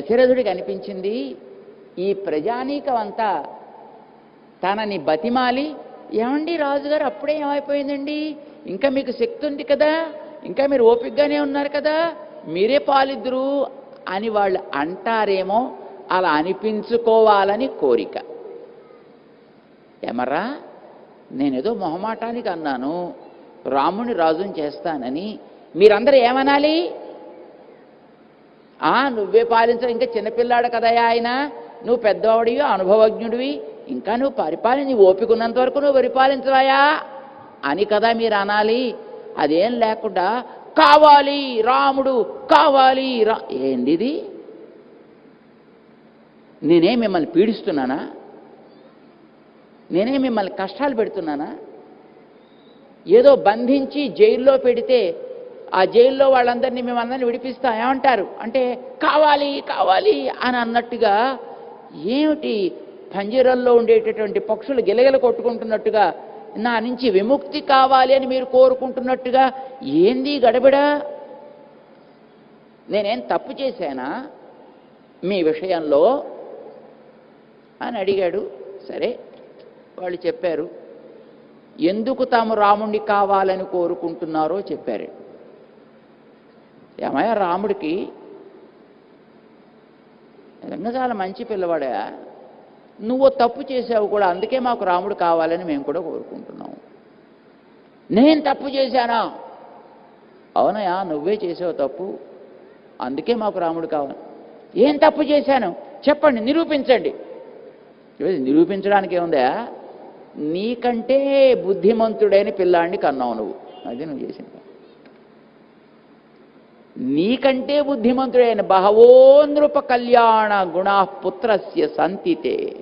దశరథుడికి అనిపించింది ఈ ప్రజానీకమంతా తనని బతిమాలి. ఏమండి రాజుగారు అప్పుడే ఏమైపోయిందండి? ఇంకా మీకు శక్తి ఉంది కదా? ఇంకా మీరు ఓపికగానే ఉన్నారు కదా? మీరే పాలిద్దురు అని వాళ్ళు అంటారేమో అలా అనిపించుకోవాలని కోరిక. ఎమరా నేనేదో మొహమాటానికి అన్నాను రాముని రాజుని చేస్తానని. మీరందరూ ఏమనాలి? ఆ నువ్వే పాలించవు ఇంకా చిన్నపిల్లాడు కదయా ఆయన? నువ్వు పెద్దవాడివి అనుభవజ్ఞుడివి ఇంకా నువ్వు పరిపాలించి నీ ఓపిక ఉన్నంత వరకు నువ్వు పరిపాలించవాయా అని కదా మీరు అనాలి. అదేం లేకుండా కావాలి రాముడు కావాలి రా ఏంది ఇది? నేనే మిమ్మల్ని పీడిస్తున్నానా? నేనే మిమ్మల్ని కష్టాలు పెడుతున్నానా? ఏదో బంధించి జైల్లో పెడితే ఆ జైల్లో వాళ్ళందరినీ మేమందరినీ విడిపిస్తాం ఏమంటారు? అంటే కావాలి కావాలి అని అన్నట్టుగా ఏమిటి? పంజరంలో ఉండేటటువంటి పక్షులు గిలగిల కొట్టుకుంటున్నట్టుగా నా నుంచి విముక్తి కావాలి అని మీరు కోరుకుంటున్నట్టుగా ఏంది గడబిడా? నేనేం తప్పు చేశానా మీ విషయంలో? అని అడిగాడు. సరే వాళ్ళు చెప్పారు. ఎందుకు తాము రాముణ్ణి కావాలని కోరుకుంటున్నారో చెప్పారు. ఏమయ్య రాముడికి నిజంగా చాలా మంచి పిల్లవాడా. నువ్వు తప్పు చేసావు కూడా అందుకే మాకు రాముడు కావాలని మేము కూడా కోరుకుంటున్నాం నేను తప్పు చేశానా? అవునయా నువ్వే చేసావు తప్పు అందుకే మాకు రాముడు కావాలి. ఏం తప్పు చేశాను? చెప్పండి నిరూపించండి. నిరూపించడానికి ఏముందా? నీకంటే బుద్ధిమంతుడైన పిల్లాడిని కన్నావు నువ్వు. అది నువ్వు చేసింది. నీకంటే బుద్ధిమంతుడైన బహవో నృప కళ్యాణ గుణా పుత్రస్య సంతితే.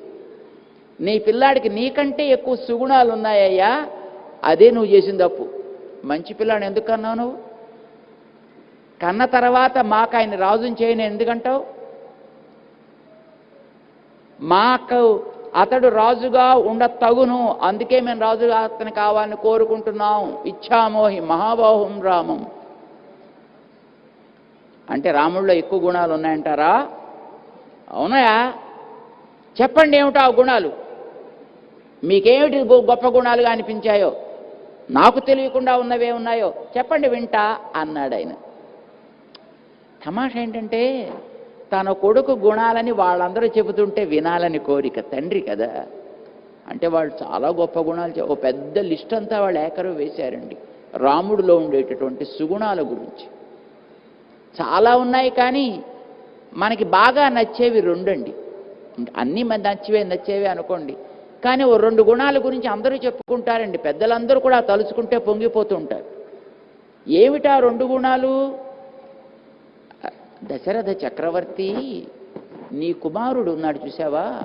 నీ పిల్లాడికి నీకంటే ఎక్కువ సుగుణాలు ఉన్నాయ్యా? అదే నువ్వు చేసిన తప్పు మంచి పిల్లాడు ఎందుకన్నావు నువ్వు? కన్న తర్వాత మాకు ఆయన రాజుని చేయని ఎందుకంటావు? మాకు అతడు రాజుగా ఉండ తగును అందుకే మేము రాజుగా అతను కావాలని కోరుకుంటున్నాం. ఇచ్చామోహి మహాబాహుం రామం. అంటే రాముడిలో ఎక్కువ గుణాలు ఉన్నాయంటారా? అవునయా? చెప్పండి ఏమిటో ఆ గుణాలు. మీకేమిటి గొప్ప గుణాలుగా అనిపించాయో? నాకు తెలియకుండా ఉన్నవే ఉన్నాయో? చెప్పండి వింటా అన్నాడు ఆయన. తమాష ఏంటంటే తన కొడుకు గుణాలని వాళ్ళందరూ చెబుతుంటే వినాలని కోరిక తండ్రి కదా. అంటే వాళ్ళు చాలా గొప్ప గుణాలు ఓ పెద్ద లిస్ట్ అంతా వాళ్ళు ఏకరు వేశారండి. రాముడిలో ఉండేటటువంటి సుగుణాల గురించి. చాలా ఉన్నాయి కానీ మనకి బాగా నచ్చేవి రెండండి. అన్నీ మన నచ్చేవే నచ్చేవి అనుకోండి. కానీ ఓ రెండు గుణాల గురించి అందరూ చెప్పుకుంటారండి. పెద్దలందరూ కూడా తలుచుకుంటే పొంగిపోతూ ఉంటారు. ఏమిటా రెండు గుణాలు? దశరథ చక్రవర్తి నీ కుమారుడు ఉన్నాడు చూసావా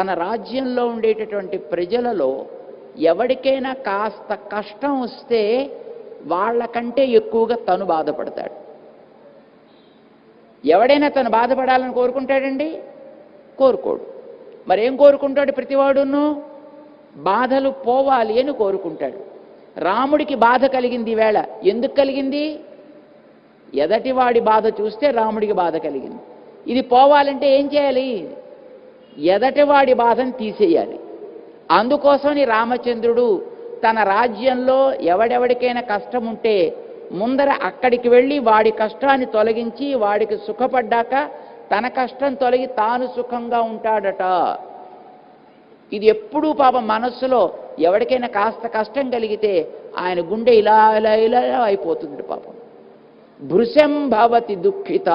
తన రాజ్యంలో ఉండేటటువంటి ప్రజలలో ఎవరికైనా కాస్త కష్టం వస్తే వాళ్ళకంటే ఎక్కువగా తను బాధపడతాడు. ఎవడైనా తను బాధపడాలని కోరుకుంటాడండి? కోరుకోడు. మరేం కోరుకుంటాడు ప్రతివాడును? బాధలు పోవాలి అని కోరుకుంటాడు. రాముడికి బాధ కలిగింది ఈవేళ ఎందుకు కలిగింది? ఎదటివాడి బాధ చూస్తే రాముడికి బాధ కలిగింది. ఇది పోవాలంటే ఏం చేయాలి? ఎదటివాడి బాధను తీసేయాలి. అందుకోసమని రామచంద్రుడు తన రాజ్యంలో ఎవడెవడికైనా కష్టం ఉంటే ముందర అక్కడికి వెళ్ళి వాడి కష్టాన్ని తొలగించి వాడికి సుఖపడ్డాక తన కష్టం తొలగి తాను సుఖంగా ఉంటాడట. ఇది ఎప్పుడూ పాపం మనస్సులో ఎవరికైనా కాస్త కష్టం కలిగితే ఆయన గుండె ఇలా ఇలా ఇలా ఇలా అయిపోతుంది పాపం. భృశం భవతి దుఃఖిత.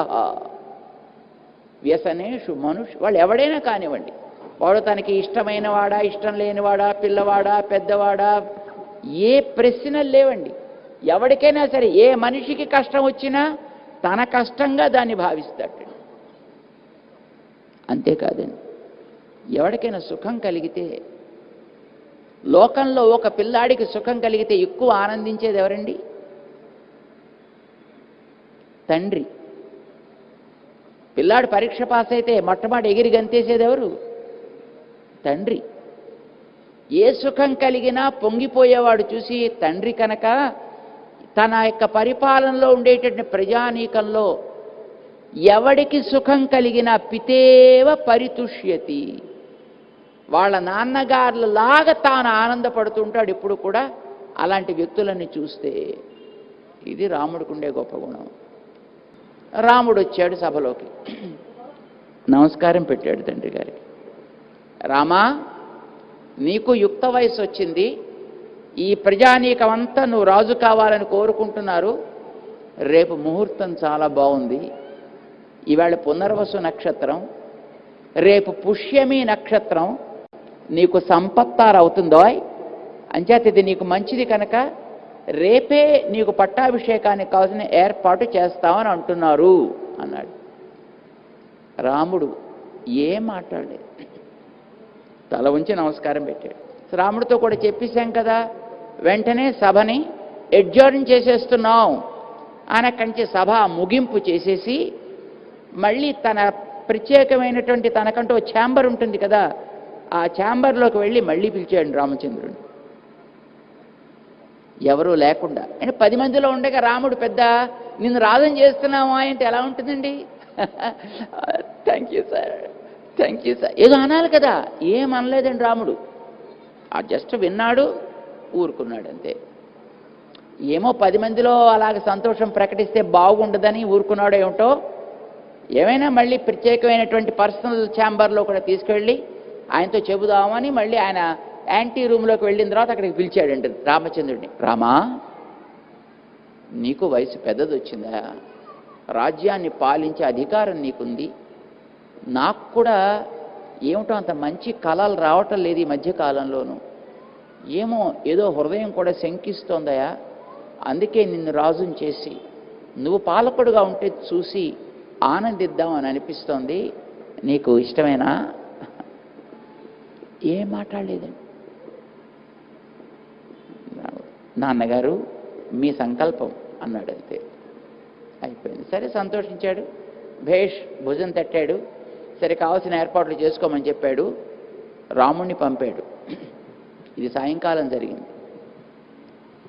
వ్యసనేషు మనుషు. వాళ్ళు ఎవడైనా కానివ్వండి. వాడు తనకి ఇష్టమైన వాడా ఇష్టం లేనివాడా పిల్లవాడా పెద్దవాడా ఏ ప్రశ్నలు లేవండి. ఎవరికైనా సరే ఏ మనిషికి కష్టం వచ్చినా తన కష్టంగా దాన్ని భావిస్తాడు. అంతేకాదండి. ఎవరికైనా సుఖం కలిగితే లోకంలో ఒక పిల్లాడికి సుఖం కలిగితే ఎక్కువ ఆనందించేది ఎవరండి? తండ్రి. పిల్లాడు పరీక్ష పాస్ అయితే మొట్టమొదటి ఎగిరి గంతేసేది ఎవరు? తండ్రి. ఏ సుఖం కలిగినా పొంగిపోయేవాడు చూసి తండ్రి కనుక తన యొక్క పరిపాలనలో ఉండేటటువంటి ప్రజానీకంలో ఎవడికి సుఖం కలిగిన పితేవ పరితుష్యతి. వాళ్ళ నాన్నగారులలాగా తాను ఆనందపడుతుంటాడు ఇప్పుడు కూడా అలాంటి వ్యక్తులని చూస్తే. ఇది రాముడికి ఉండే గొప్ప గుణం. రాముడు వచ్చాడు సభలోకి. నమస్కారం పెట్టాడు తండ్రి గారికి. రామా నీకు యుక్త వయసు వచ్చింది. ఈ ప్రజానీకమంతా నువ్వు రాజు కావాలని కోరుకుంటున్నారు. రేపు ముహూర్తం చాలా బాగుంది. ఇవాళ పునర్వసు నక్షత్రం. రేపు పుష్యమి నక్షత్రం. నీకు సంపత్తారు అవుతుందో అంచేత ఇది నీకు మంచిది కనుక రేపే నీకు పట్టాభిషేకానికి కావాల్సిన ఏర్పాటు చేస్తామని అంటున్నారు అన్నాడు. రాముడు ఏం మాట్లాడలేదు. తల ఉంచి నమస్కారం పెట్టాడు. రాముడితో కూడా చెప్పేశాం కదా వెంటనే సభని ఎడ్జర్న్ చేసేస్తున్నాం అనకంచి సభ ముగింపు చేసేసి మళ్ళీ తన ప్రత్యేకమైనటువంటి తనకంటూ ఓ ఛాంబర్ ఉంటుంది కదా ఆ ఛాంబర్లోకి వెళ్ళి మళ్ళీ పిలిచాడు రామచంద్రుడిని ఎవరూ లేకుండా అంటే పది మందిలో ఉండగా రాముడు పెద్ద నిన్ను రాధం చేస్తున్నావా? అంటే ఎలా ఉంటుందండి? Thank you sir thank you sir ఏదో అనాలి కదా. ఏం అనలేదండి రాముడు. ఆ జస్ట్ విన్నాడు ఊరుకున్నాడు అంతే ఏమో పది మందిలో అలాగ సంతోషం ప్రకటిస్తే బాగుండదని ఊరుకున్నాడో ఏమిటో? ఏమైనా మళ్ళీ ప్రత్యేకమైనటువంటి పర్సనల్ ఛాంబర్లో కూడా తీసుకెళ్ళి ఆయనతో చెబుదామని మళ్ళీ ఆయన యాంటీ రూమ్లోకి వెళ్ళిన తర్వాత అక్కడికి పిలిచాడండి రామచంద్రుడిని. రామా నీకు వయసు పెద్దది వచ్చిందా రాజ్యాన్ని పాలించే అధికారం నీకుంది. నాకు కూడా ఏమిటో అంత మంచి కళలు రావటం లేదు ఈ మధ్యకాలంలోనూ. ఏమో ఏదో హృదయం కూడా శంకిస్తోందయా? అందుకే నిన్ను రాజుని చేసి నువ్వు పాలకుడుగా ఉంటే చూసి ఆనందిద్దాం అని అనిపిస్తోంది. నీకు ఇష్టమేనా? ఏం మాట్లాడలేదండి. నాన్నగారు మీ సంకల్పం అన్నాడు అంతే. అయిపోయింది. సరే సంతోషించాడు. భేష్ భుజం తట్టాడు. సరే కావాల్సిన ఏర్పాట్లు చేసుకోమని చెప్పాడు. రాముణ్ణి పంపాడు. ఇది సాయంకాలం జరిగింది.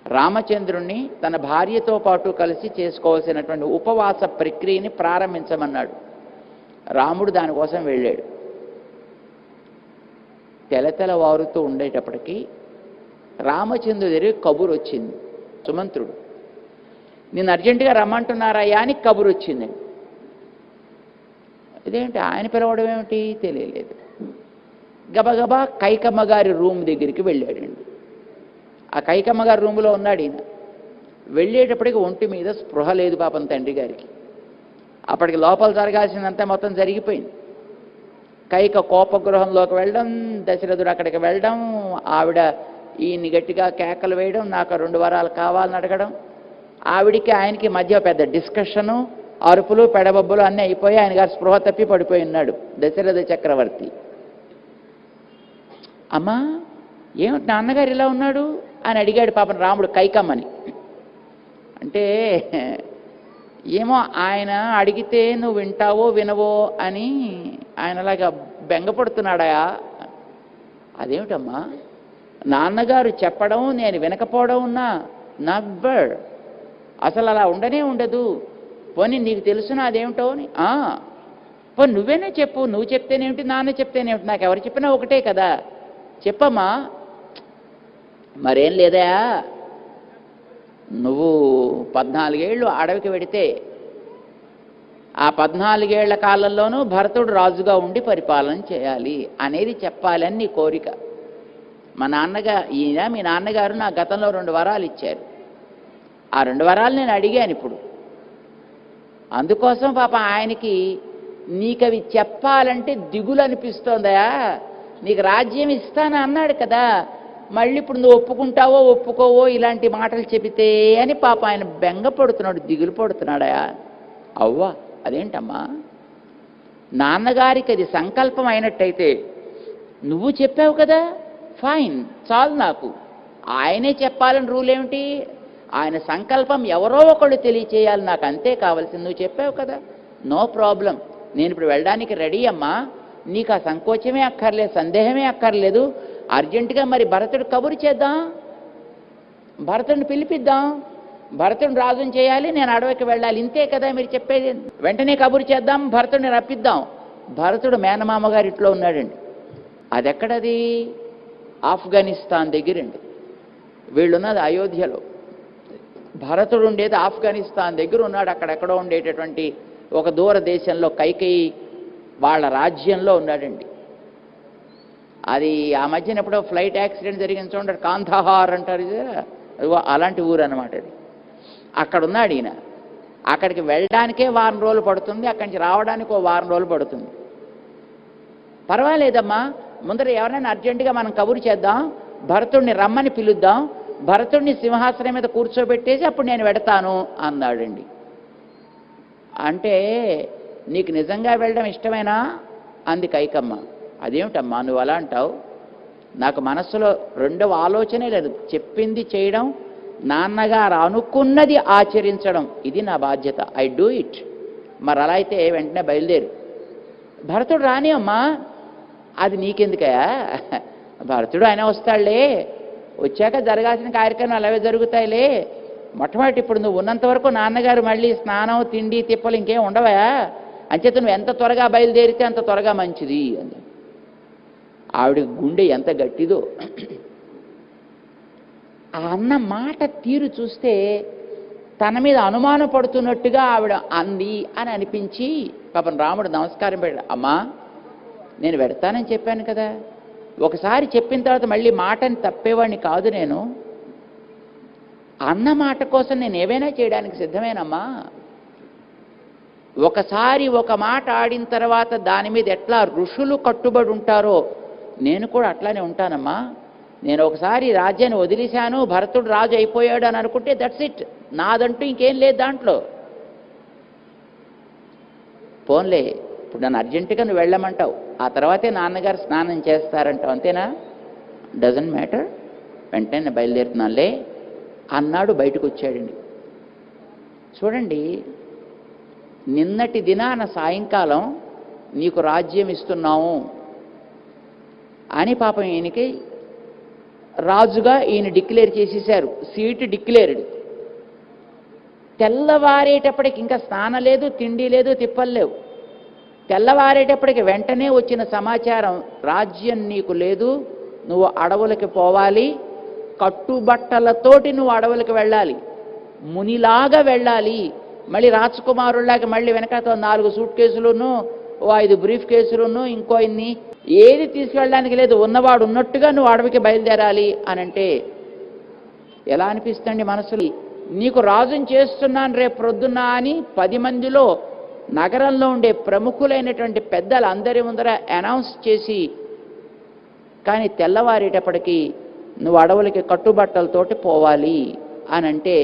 రామచంద్రుణ్ణి తన భార్యతో పాటు కలిసి చేసుకోవాల్సినటువంటి ఉపవాస ప్రక్రియని ప్రారంభించమన్నాడు. రాముడు దానికోసం వెళ్ళాడు. తెలతెల వారుతూ ఉండేటప్పటికీ రామచంద్రుడి దగ్గర కబురు వచ్చింది సుమంత్రుడు. నేను అర్జెంటుగా రమ్మంటున్నారయ్యా అని కబురు వచ్చింది ఇదేంటి ఆయన పిలవడం ఏమిటి? తెలియలేదు. గబగబా కైకమ్మ గారి రూమ్ దగ్గరికి వెళ్ళాడండి. ఆ కైకమ్మ గారి రూములో ఉన్నాడు ఈయన. వెళ్ళేటప్పటికి ఒంటి మీద స్పృహ లేదు పాపం తండ్రి గారికి. అప్పటికి లోపల జరగాల్సిందంతా మొత్తం జరిగిపోయింది. కైక కోపగృహంలోకి వెళ్ళడం దశరథుడు అక్కడికి వెళ్ళడం ఆవిడ ఈయన్ని గట్టిగా కేకలు వేయడం నాకు రెండు వరాలు కావాలని అడగడం ఆవిడికి ఆయనకి మధ్య పెద్ద డిస్కషను అరుపులు పెడబొబ్బులు అన్నీ అయిపోయి ఆయన గారు స్పృహ తప్పి పడిపోయి ఉన్నాడు దశరథ చక్రవర్తి. అమ్మా ఏమిటి నాన్నగారు ఇలా ఉన్నాడు? అని అడిగాడు పాపం రాముడు కైకమ్మని. అంటే ఏమో ఆయన అడిగితే నువ్వు వింటావో వినవో అని ఆయనలాగా బెంగపడుతున్నాడా? అదేమిటమ్మా? నాన్నగారు చెప్పడం నేను వినకపోవడం ఉన్నా నవ్వర్. అసలు అలా ఉండనే ఉండదు. పోనీ నీకు తెలుసునా అదేమిటో అని? పో నువ్వేనే చెప్పు? నువ్వు చెప్తేనేమిటి నాన్న చెప్తేనేమిటి? నాకు ఎవరు చెప్పినా ఒకటే కదా. చెప్పమ్మా. మరేం లేదా. నువ్వు పద్నాలుగేళ్ళు అడవికి వెడితే ఆ పద్నాలుగేళ్ళ కాలంలోనూ భరతుడు రాజుగా ఉండి పరిపాలన చేయాలి అనేది చెప్పాలని నీ కోరిక. మా నాన్నగా ఈయన మీ నాన్నగారు నా గతంలో రెండు వరాలు ఇచ్చారు. ఆ రెండు వరాలు నేను అడిగాను ఇప్పుడు. అందుకోసం పాప ఆయనకి నీకు అవి చెప్పాలంటే దిగులు అనిపిస్తోందయా నీకు రాజ్యం ఇస్తాను అన్నాడు కదా. మళ్ళీ ఇప్పుడు నువ్వు ఒప్పుకుంటావో ఒప్పుకోవో ఇలాంటి మాటలు చెబితే అని పాప ఆయన బెంగ పడుతున్నాడు దిగులు పడుతున్నాడా. అవ్వా అదేంటమ్మా? నాన్నగారికి అది సంకల్పం అయినట్టయితే నువ్వు చెప్పావు కదా? ఫైన్ చాలు నాకు. ఆయనే చెప్పాలని రూల్ ఏమిటి? ఆయన సంకల్పం ఎవరో ఒకళ్ళు తెలియచేయాలి నాకు అంతే కావాల్సింది నువ్వు చెప్పావు కదా. No problem. నేను ఇప్పుడు వెళ్ళడానికి రెడీ అమ్మా. నీకు ఆ సంకోచమే అక్కర్లేదు సందేహమే అక్కర్లేదు. అర్జెంటుగా మరి భరతుడు కబురు చేద్దాం? భరతుడిని పిలిపిద్దాం? భరతుడిని రాజుని చేయాలి నేను అడవికి వెళ్ళాలి. ఇంతే కదా మీరు చెప్పేది? వెంటనే కబురు చేద్దాం భరతుడిని రప్పిద్దాం. భరతుడు మేనమామ గారి ఇంట్లో ఉన్నాడండి. అదెక్కడది? ఆఫ్ఘనిస్తాన్ దగ్గరండి. వీళ్ళున్నది అయోధ్యలో. భరతుడు ఉండేది ఆఫ్ఘనిస్తాన్ దగ్గర ఉన్నాడు. అక్కడెక్కడో ఉండేటటువంటి ఒక దూర దేశంలో కైకేయి వాళ్ళ రాజ్యంలో ఉన్నాడండి. అది ఆ మధ్యన ఎప్పుడో ఫ్లైట్ యాక్సిడెంట్ జరిగింది చూడండి కాంధాహార్ అంటారు ఇది. అలాంటి ఊరు అనమాట అది. అక్కడ ఉన్నాడు ఈయన. అక్కడికి వెళ్ళడానికే వారం రోజులు పడుతుంది అక్కడి నుంచి రావడానికి ఓ వారం రోజులు పడుతుంది. పర్వాలేదమ్మా ముందర ఎవరైనా అర్జెంటుగా మనం కబురు చేద్దాం భరతుడిని రమ్మని పిలుద్దాం భరతుడిని సింహాసనం మీద కూర్చోబెట్టేసి అప్పుడు నేను పెడతాను అన్నాడండి. అంటే నీకు నిజంగా వెళ్ళడం ఇష్టమేనా? అంది కైకమ్మ. అదేమిటమ్మా నువ్వు అలా అంటావు? నాకు మనస్సులో రెండవ ఆలోచనే లేదు. చెప్పింది చేయడం నాన్నగారు అనుకున్నది ఆచరించడం ఇది నా బాధ్యత. I do it. మరి అలా అయితే వెంటనే బయలుదేరు. భరతుడు రాని అమ్మా. అది నీకెందుకయా భరతుడు ఆయన వస్తాడులే. వచ్చాక జరగాల్సిన కార్యక్రమాలు అవే జరుగుతాయిలే. మొట్టమొదటి ఇప్పుడు నువ్వు ఉన్నంత వరకు నాన్నగారు మళ్ళీ స్నానం తిండి తిప్పలు ఇంకేం ఉండవా అంచేత నువ్వు ఎంత త్వరగా బయలుదేరితే అంత త్వరగా మంచిది అంది. ఆవిడ గుండె ఎంత గట్టిదో. ఆ అన్న మాట తీరు చూస్తే తన మీద అనుమానం పడుతున్నట్టుగా ఆవిడ అంది అని అనిపించి పాపం రాముడు నమస్కారం పెట్టాడు అమ్మా నేను పెడతానని చెప్పాను కదా. ఒకసారి చెప్పిన తర్వాత మళ్ళీ మాటని తప్పేవాడిని కాదు నేను. అన్న మాట కోసం నేను ఏవైనా చేయడానికి సిద్ధమేనమ్మా. ఒకసారి ఒక మాట ఆడిన తర్వాత దాని మీద ఎట్లా ఋషులు కట్టుబడి ఉంటారో నేను కూడా అట్లానే ఉంటానమ్మా. నేను ఒకసారి రాజ్యాన్ని వదిలేశాను భరతుడు రాజు అయిపోయాడు అని అనుకుంటే దట్స్ ఇట్ నాదంటూ ఇంకేం లేదు దాంట్లో. పోన్లే ఇప్పుడు నన్ను అర్జెంటుగా నువ్వు వెళ్ళమంటావు. ఆ తర్వాతే నాన్నగారు స్నానం చేస్తారంటావు అంతేనా? డజంట్ మ్యాటర్ వెంటనే నేను బయలుదేరుతున్నానులే. అన్నాడు బయటకు వచ్చాడండి. చూడండి నిన్నటి దినాన సాయంకాలం నీకు రాజ్యం ఇస్తున్నాము అని పాపం ఈయనకి రాజుగా ఈయన డిక్లేర్ చేసేశారు. Seat declared. తెల్లవారేటప్పటికి ఇంకా స్నానం లేదు తిండి లేదు తిప్పలు లేవు. తెల్లవారేటప్పటికి వెంటనే వచ్చిన సమాచారం రాజ్యం నీకు లేదు నువ్వు అడవులకి పోవాలి కట్టుబట్టలతోటి నువ్వు అడవులకు వెళ్ళాలి మునిలాగా వెళ్ళాలి మళ్ళీ రాజకుమారుల్లాగా మళ్ళీ వెనకతో నాలుగు సూట్ కేసులును ఓ ఐదు బ్రీఫ్ కేసులును ఇంకో ఇన్ని. ఏది తీసుకెళ్ళడానికి లేదు ఉన్నవాడు ఉన్నట్టుగా నువ్వు అడవికి బయలుదేరాలి అని అంటే ఎలా అనిపిస్తుంది మనసులు? నీకు రాజుని చేస్తున్నాను రేపు ప్రొద్దున అని పది మందిలో నగరంలో ఉండే ప్రముఖులైనటువంటి పెద్దలు అందరి ముందర అనౌన్స్ చేసి కానీ తెల్లవారేటప్పటికీ నువ్వు అడవులకి కట్టుబట్టలతోటి పోవాలి అని అంటే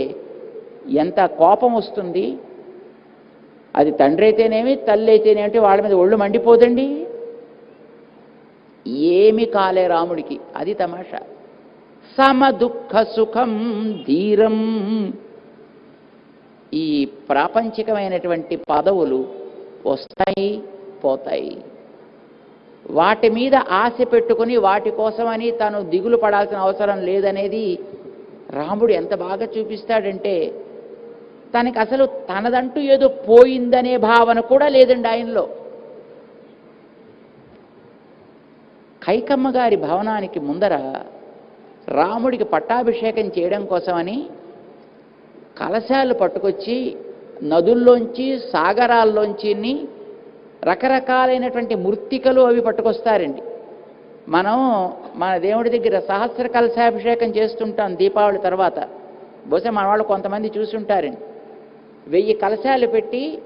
ఎంత కోపం వస్తుంది? అది తండ్రి అయితేనేమి తల్లి అయితేనేమిటి వాళ్ళ మీద ఒళ్ళు మండిపోదండి. ఏమి కాలే రాముడికి. అది తమాషా. సమ దుఃఖ సుఖం ధీరం. ఈ ప్రాపంచికమైనటువంటి పదవులు వస్తాయి పోతాయి. వాటి మీద ఆశ పెట్టుకుని వాటి కోసమని తను దిగులు పడాల్సిన అవసరం లేదనేది రాముడు ఎంత బాగా చూపిస్తాడంటే తనకి అసలు తనదంటూ ఏదో పోయిందనే భావన కూడా లేదండి ఆయనలో. కైకమ్మ గారి భవనానికి ముందర రాముడికి పట్టాభిషేకం చేయడం కోసమని కలశాలు పట్టుకొచ్చి నదుల్లోంచి సాగరాల్లోంచి రకరకాలైనటువంటి మృత్తికలు అవి పట్టుకొస్తారండి. మనం మన దేవుడి దగ్గర సహస్ర కలశాభిషేకం చేస్తుంటాం దీపావళి తర్వాత. బహుశా మన వాళ్ళు కొంతమంది చూసుంటారండి. వెయ్యి కలశాలు పెట్టి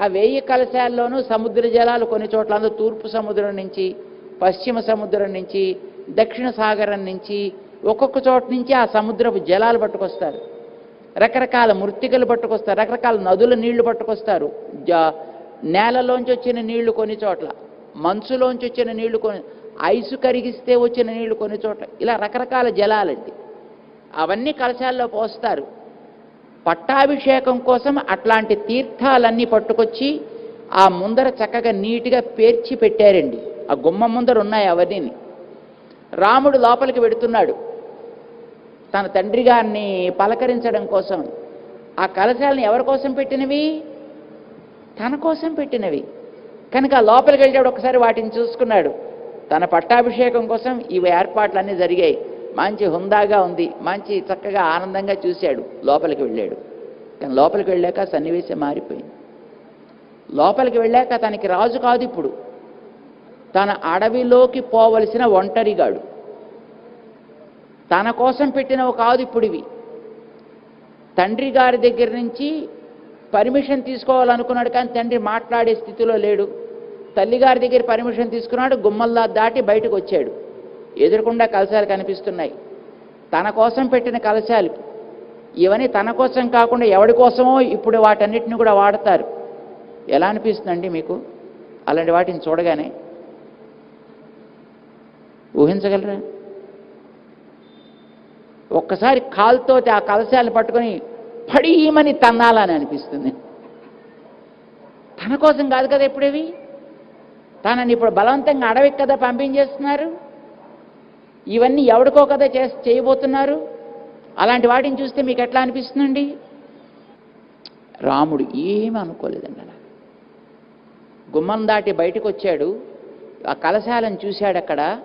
ఆ వెయ్యి కలశాల్లోనూ సముద్ర జలాలు కొన్ని చోట్ల అందులో తూర్పు సముద్రం నుంచి పశ్చిమ సముద్రం నుంచి దక్షిణ సాగరం నుంచి ఒక్కొక్క చోట నుంచి ఆ సముద్రపు జలాలు పట్టుకొస్తారు. రకరకాల మృతికలు పట్టుకొస్తారు రకరకాల నదుల నీళ్ళు పట్టుకొస్తారు. నేలలోంచి వచ్చిన నీళ్ళు కొన్ని చోట్ల మంచులోంచి వచ్చిన నీళ్ళు కొన్ని ఐసు కరిగిస్తే వచ్చిన నీళ్ళు కొన్ని చోట్ల ఇలా రకరకాల జలాలండి. అవన్నీ కలశాల్లో పోస్తారు. పట్టాభిషేకం కోసం అట్లాంటి తీర్థాలన్నీ పట్టుకొచ్చి ఆ ముందర చక్కగా నీట్గా పేర్చి పెట్టారండి. ఆ గుమ్మ ముందర ఉన్నాయి అవన్నీ రాముడు లోపలికి పెడుతున్నాడు తన తండ్రి గారిని పలకరించడం కోసం. ఆ కలశాలను ఎవరి కోసం పెట్టినవి? తన కోసం పెట్టినవి. కనుక ఆ లోపలికి వెళ్ళాడు ఒకసారి వాటిని చూసుకున్నాడు. తన పట్టాభిషేకం కోసం ఇవి ఏర్పాట్లన్నీ జరిగాయి. మంచి హుందాగా ఉంది మంచి చక్కగా ఆనందంగా చూశాడు లోపలికి వెళ్ళాడు. కానీ లోపలికి వెళ్ళాక సన్నివేశం మారిపోయింది. లోపలికి వెళ్ళాక తనకి రాజు కాదు ఇప్పుడు. తన అడవిలోకి పోవలసిన ఒంటరిగాడు. తన కోసం పెట్టినవి కాదు ఇప్పుడు ఇవి. తండ్రి గారి దగ్గర నుంచి పర్మిషన్ తీసుకోవాలనుకున్నాడు కానీ తండ్రి మాట్లాడే స్థితిలో లేడు. తల్లిగారి దగ్గర పర్మిషన్ తీసుకున్నాడు గుమ్మల్లా దాటి బయటకు వచ్చాడు. ఎదురుకుండా కలశాలు కనిపిస్తున్నాయి. తన కోసం పెట్టిన కలశాలు. ఇవన్నీ తన కోసం కాకుండా ఎవడి కోసమో ఇప్పుడు వాటన్నిటిని కూడా వాడతారు. ఎలా అనిపిస్తుందండి మీకు? అలాంటి వాటిని చూడగానే ఊహించగలరా? ఒక్కసారి కాలుతో ఆ కలశాలు పట్టుకొని పడీమని తన్నాలని అనిపిస్తుంది. తన కోసం కాదు కదా ఇప్పుడేవి? తనని ఇప్పుడు బలవంతంగా అడవికి కదా పంపించేస్తున్నారు? ఇవన్నీ ఎవడికో కదా చే చేయబోతున్నారు? అలాంటి వాటిని చూస్తే మీకు ఎట్లా అనిపిస్తుందండి? రాముడు ఏమీ అనుకోలేదండి అలా. గుమ్మం దాటి బయటకు వచ్చాడు ఆ కలశాలను చూశాడు అక్కడ.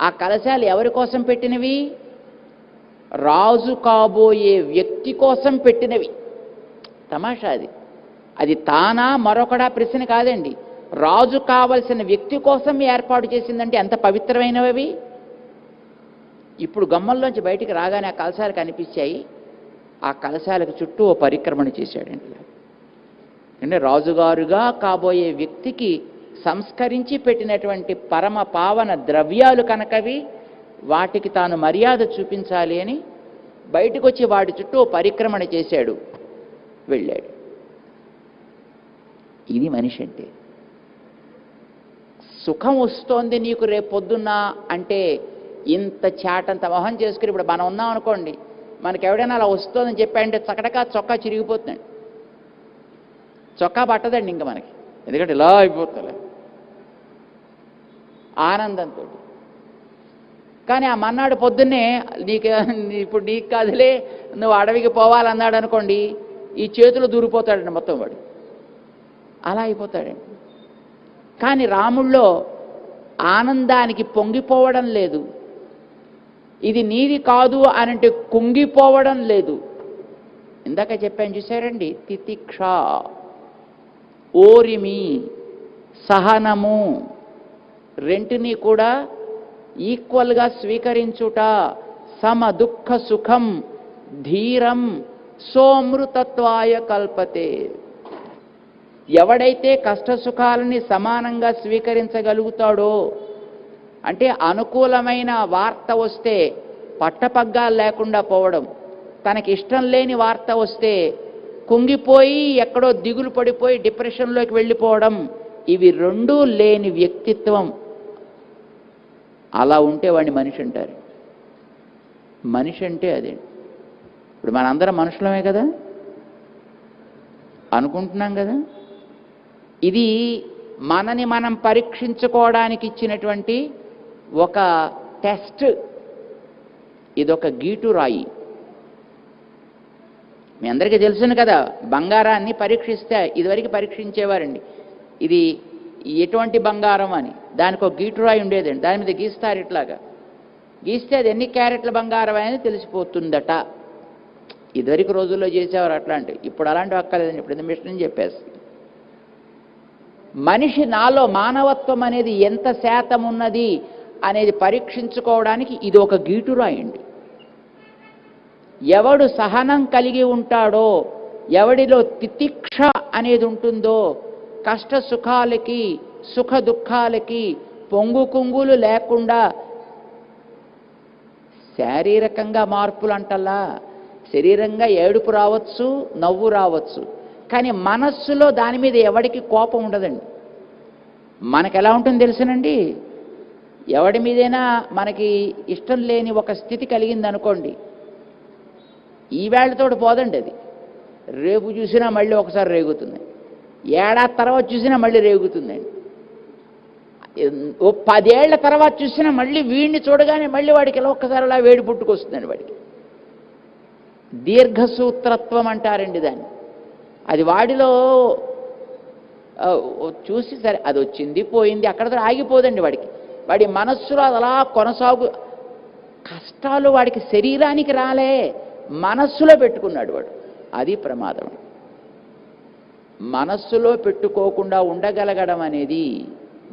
ఆ కలశాలు ఎవరి కోసం పెట్టినవి? రాజు కాబోయే వ్యక్తి కోసం పెట్టినవి. తమాషా అది. అది తానా మరొకడా ప్రశ్న కాదండి. రాజు కావలసిన వ్యక్తి కోసం ఏర్పాటు చేసిందంటే ఎంత పవిత్రమైనవి? ఇప్పుడు గమ్మల్లోంచి బయటికి రాగానే ఆ కలశాలు కనిపించాయి. ఆ కలశాలకు చుట్టూ ఓ పరిక్రమణ చేశాడండి. అంటే రాజుగారుగా కాబోయే వ్యక్తికి సంస్కరించి పెట్టినటువంటి పరమ పావన ద్రవ్యాలు కనుకవి వాటికి తాను మర్యాద చూపించాలి అని బయటకు వచ్చి వాటి చుట్టూ పరిక్రమణ చేశాడు. వెళ్ళాడు. ఇది మనిషి అంటే సుఖం వస్తోంది నీకు రేపు పొద్దున్న అంటే ఇంత చాటంత మొహం చేసుకుని ఇప్పుడు మనం ఉన్నాం అనుకోండి మనకి ఎవడైనా అలా వస్తుందని చెప్పాడంటే చకటకా చొక్కా చిరిగిపోతుందండి. చొక్కా పట్టదండి ఇంకా మనకి. ఎందుకంటే ఇలా అయిపోతుంది ఆనందంతో. కానీ ఆ మన్నాడు పొద్దున్నే నీకు ఇప్పుడు నీకు కాదులే నువ్వు అడవికి పోవాలన్నాడు అనుకోండి ఈ చేతులు దూరిపోతాడండి మొత్తం వాడు. అలా అయిపోతాడండి. కానీ రాముల్లో ఆనందానికి పొంగిపోవడం లేదు. ఇది నీది కాదు అనంటే కుంగిపోవడం లేదు. ఇందాక చెప్పాను చూసారండి తితిక్ష ఓరిమి సహనము రెంటిని కూడా ఈక్వల్గా స్వీకరించుట సమ దుఃఖ సుఖం ధీరం సోమృతత్వాయ కల్పతే. ఎవడైతే కష్ట సుఖాలని సమానంగా స్వీకరించగలుగుతాడో అంటే అనుకూలమైన వార్త వస్తే పట్టపగ్గాలు లేకుండా పోవడం. తనకి ఇష్టం లేని వార్త వస్తే కుంగిపోయి ఎక్కడో దిగులు పడిపోయి డిప్రెషన్లోకి వెళ్ళిపోవడం. ఇవి రెండూ లేని వ్యక్తిత్వం. అలా ఉంటే వాడిని మనిషి అంటారు. మనిషి అంటే అదే. ఇప్పుడు మనందరం మనుషులమే కదా? అనుకుంటున్నాం కదా? ఇది మనని మనం పరీక్షించుకోవడానికి ఇచ్చినటువంటి ఒక టెస్ట్. ఇదొక గీటు రాయి. మీ అందరికీ తెలుసును కదా బంగారాన్ని పరీక్షిస్తే ఇదివరకు పరీక్షించేవారండి. ఇది ఎటువంటి బంగారం అని. దానికి ఒక గీటు రాయి ఉండేదండి. దాని మీద గీస్తారు ఇట్లాగా. గీస్తే అది ఎన్ని క్యారెట్ల బంగారం అనేది తెలిసిపోతుందట. ఇదివరకు రోజుల్లో చేసేవారు అట్లాంటివి. ఇప్పుడు అలాంటివి అక్కర్లేదని ఇప్పుడు ఇది మిషన్ చెప్పేసి మనిషి నాలో మానవత్వం అనేది ఎంత శాతం ఉన్నది? అనేది పరీక్షించుకోవడానికి ఇది ఒక గీటు రాయండి. ఎవడు సహనం కలిగి ఉంటాడో ఎవడిలో తితిక్ష అనేది ఉంటుందో కష్ట సుఖాలకి సుఖ దుఃఖాలకి పొంగు కుంగులు లేకుండా శారీరకంగా మార్పులు అంటల్లా శరీరంగా ఏడుపు రావచ్చు నవ్వు రావచ్చు. కానీ మనస్సులో దాని మీద ఎవడికి కోపం ఉండదండి. మనకు ఎలా ఉంటుంది తెలుసునండి? ఎవడి మీదైనా మనకి ఇష్టం లేని ఒక స్థితి కలిగింది అనుకోండి ఈ పోదండి అది. రేపు చూసినా మళ్ళీ ఒకసారి రేగుతుంది. ఏడాది తర్వాత చూసినా మళ్ళీ రేగుతుందండి. ఓ పదేళ్ళ తర్వాత చూసినా మళ్ళీ వీడిని చూడగానే మళ్ళీ వాడికి ఇలా ఒక్కసారి అలా వేడి పుట్టుకొస్తుందండి వాడికి. దీర్ఘసూత్రత్వం అంటారండి దాన్ని. అది వాడిలో చూసి సరే అది వచ్చింది పోయింది అక్కడ ఆగిపోదండి వాడికి. వాడి మనస్సులో అలా కొనసాగు కష్టాలు వాడికి శరీరానికి రాలే. మనస్సులో పెట్టుకున్నాడు వాడు. అది ప్రమాదం. మనస్సులో పెట్టుకోకుండా ఉండగలగడం అనేది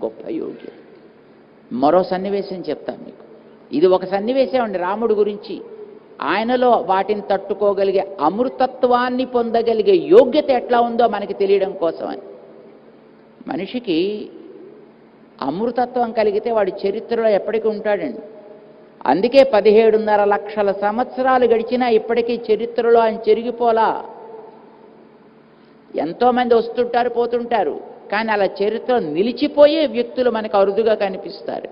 గొప్ప యోగ్యత మరో సన్నివేశం చెప్తాను మీకు. ఇది ఒక సన్నివేశం అండి రాముడు గురించి. ఆయనలో వాటిని తట్టుకోగలిగే అమృతత్వాన్ని పొందగలిగే యోగ్యత ఎట్లా ఉందో మనకి తెలియడం కోసమని. మనిషికి అమృతత్వం కలిగితే వాడి చరిత్రలో ఎప్పటికీ ఉంటాడండి. అందుకే పదిహేడున్నర లక్షల సంవత్సరాలు గడిచినా ఇప్పటికీ చరిత్రలో ఆయన చెరిగిపోలా. ఎంతోమంది వస్తుంటారు పోతుంటారు. కానీ అలా చరిత్ర నిలిచిపోయే వ్యక్తులు మనకు అరుదుగా కనిపిస్తారు.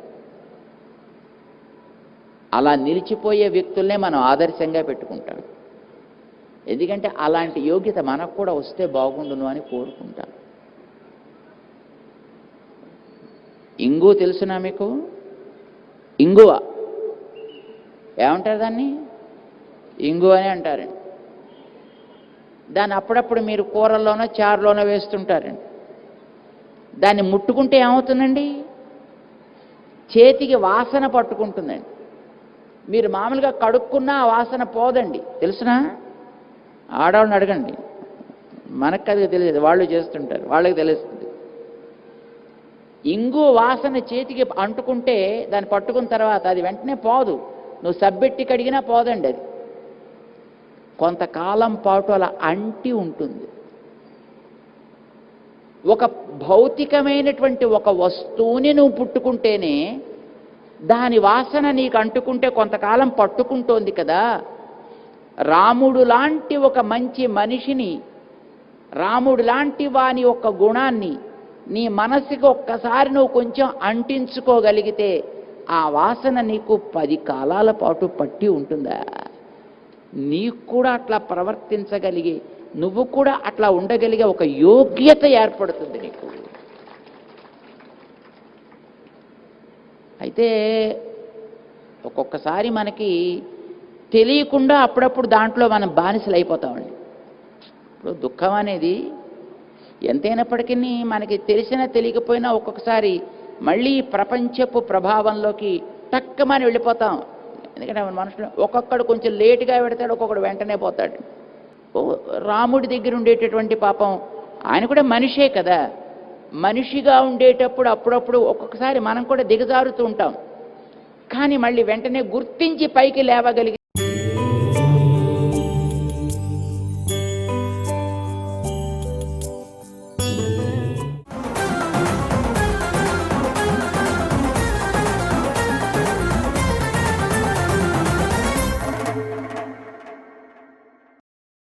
అలా నిలిచిపోయే వ్యక్తుల్నే మనం ఆదర్శంగా పెట్టుకుంటాం. ఎందుకంటే అలాంటి యోగ్యత మనకు కూడా వస్తే బాగుండును అని కోరుకుంటాం. ఇంగు తెలుసునా మీకు? ఇంగువ. ఏమంటారు దాన్ని? ఇంగు అని అంటారండి. దాన్ని అప్పుడప్పుడు మీరు కూరల్లోనో చారులోనో వేస్తుంటారండి. దాన్ని ముట్టుకుంటే ఏమవుతుందండి? చేతికి వాసన పట్టుకుంటుందండి. మీరు మామూలుగా కడుక్కున్నా వాసన పోదండి. తెలుసునా? ఆడవాళ్ళని అడగండి. మనకు అది తెలియదు. వాళ్ళు చేస్తుంటారు. వాళ్ళకి తెలుస్తుంది. ఇంగు వాసన చేతికి అంటుకుంటే దాన్ని పట్టుకున్న తర్వాత అది వెంటనే పోదు. నువ్వు సబ్బెట్టి కడిగినా పోదండి అది. కొంతకాలం పాటు అలా అంటి ఉంటుంది. ఒక భౌతికమైనటువంటి ఒక వస్తువుని నువ్వు పుట్టుకుంటేనే దాని వాసన నీకు అంటుకుంటే కొంతకాలం పట్టుకుంటోంది కదా. రాముడు లాంటి ఒక మంచి మనిషిని రాముడు లాంటి వాని యొక్క గుణాన్ని నీ మనసుకి ఒక్కసారి నువ్వు కొంచెం అంటించుకోగలిగితే ఆ వాసన నీకు పది కాలాల పాటు పట్టి ఉంటుందా? నీకు కూడా అట్లా ప్రవర్తించగలిగి నువ్వు కూడా అట్లా ఉండగలిగే ఒక యోగ్యత ఏర్పడుతుంది నీకు. అయితే ఒక్కొక్కసారి మనకి తెలియకుండా అప్పుడప్పుడు దాంట్లో మనం బానిసలు అయిపోతామండి ఇప్పుడు దుఃఖం అనేది ఎంతైనప్పటికీ మనకి తెలిసినా తెలియకపోయినా ఒక్కొక్కసారి మళ్ళీ ప్రపంచపు ప్రభావంలోకి టక్కమని వెళ్ళిపోతాం. ఎందుకంటే మనుషులు ఒక్కొక్కడు కొంచెం లేటుగా పెడతాడు ఒక్కొక్కడు వెంటనే పోతాడు. రాముడి దగ్గర ఉండేటటువంటి పాపం ఆయన కూడా మనిషే కదా. మనిషిగా ఉండేటప్పుడు అప్పుడప్పుడు ఒక్కొక్కసారి మనం కూడా దిగజారుతూ ఉంటాం. కానీ మళ్ళీ వెంటనే గుర్తించి పైకి లేవగలిగి